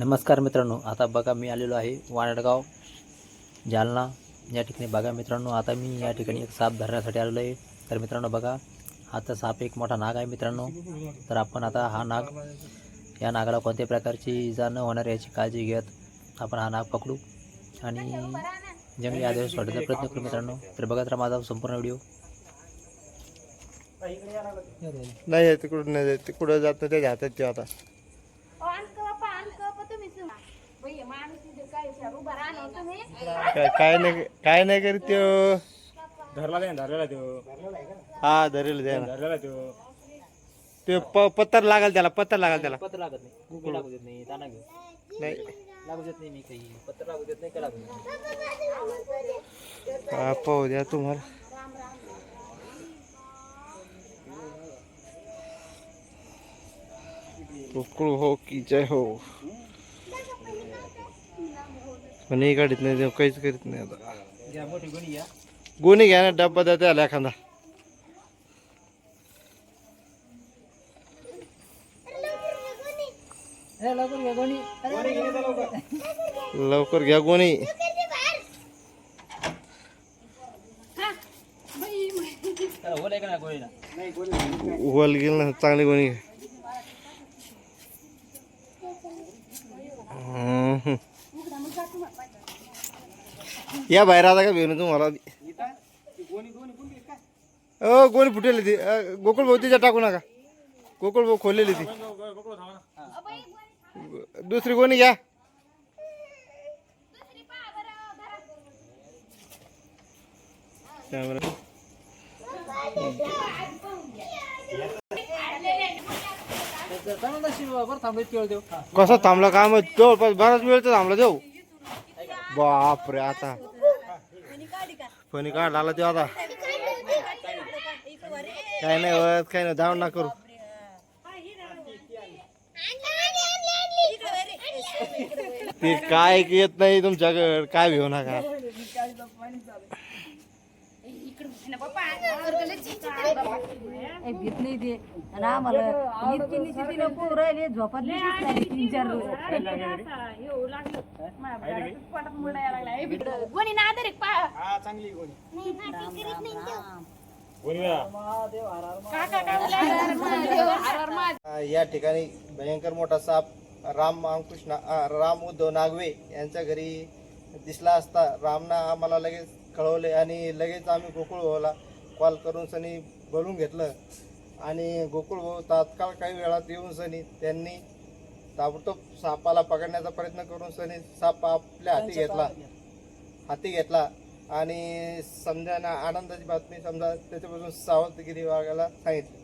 नमस्कार मित्रांनो आता बघा मी आलेलो आहे वाणडगाव जालना. या ठिकाणी बघा मित्रांनो आता मी या ठिकाणी एक साप धरण्यासाठी आलेलो आहे. तर मित्रांनो बघा आता साप एक मोठा नाग आहे मित्रांनो. तर आपण आता हा नाग या नागाला कोणत्याही प्रकारची इजा न होणार याची काळजी घेत आपण हा नाग पकडू. आणि जंगली आदेश वाटायचा प्रयत्न करू मित्रांनो. तर बघत राहा माझा संपूर्ण व्हिडिओ. नाही तिकडून नाही जात तिकडं जात नाही ते हातात ते आता. काय काय नाही काय नाही करीत त्यो? धरला नाही धरलेला तो हा धरेल द्या ना धरलेला तो ते प पत्तर लागल त्याला पत्तर लागल त्याला. पत्र लागत नाही. मी लागू देत नाही ताना घेऊ नाही. लागू देत नाही मी काही. पत्र लागू देत नाही का लागू देत नाही? हा पाहू द्या तुम्हाला. कुकळू हो की जय हो. पण हे काढत नाही काहीच करीत नाही आता गुणी घ्या ना डब्बा द्या त्याला एखादा लवकर घ्या गुणी लवकर घ्या गोणी बोलाय का ना गोळीला वल गेल ना चांगली हम्म. या बाहेर आता का भेटून तुम्हाला? अ गोणी फुटेली ती. गोकुळ भाऊ तिच्या टाकू नका. गोकुळ भाऊ खोललेली ती. दुसरी गोणी घ्या. कसा थांबला? काय मग जवळपास बराच वेळ तर थांबला देऊ. बापरे आता. फणी काढ आला ते आता. काय नाही होत काय नाही धावण ना करू. ते काय येत नाही तुमच्याकडे काय घेऊ नका. नाही ते. आणि आम्हाला इतकी निश्चिती नको राहिले नाही तीन चार कोणी या ठिकाणी भयंकर मोठा साप राम अंकुश राम उद्धव नागवे यांच्या घरी दिसला असता. रामना आम्हाला लगेच कळवले आणि लगेच आम्ही गोकुळ होला कॉल करून सनी बोलून घेतलं. आणि गोकुळ भाऊ तात्काळ काही वेळात येऊन सनी त्यांनी ताबडतोब सापाला पकडण्याचा प्रयत्न करून सनी साप आपल्या हाती घेतला. हाती घेतला. आणि समजा ना आनंदाची बातमी समजा त्याच्यापासून सावधगिरी वागायला सांगितली.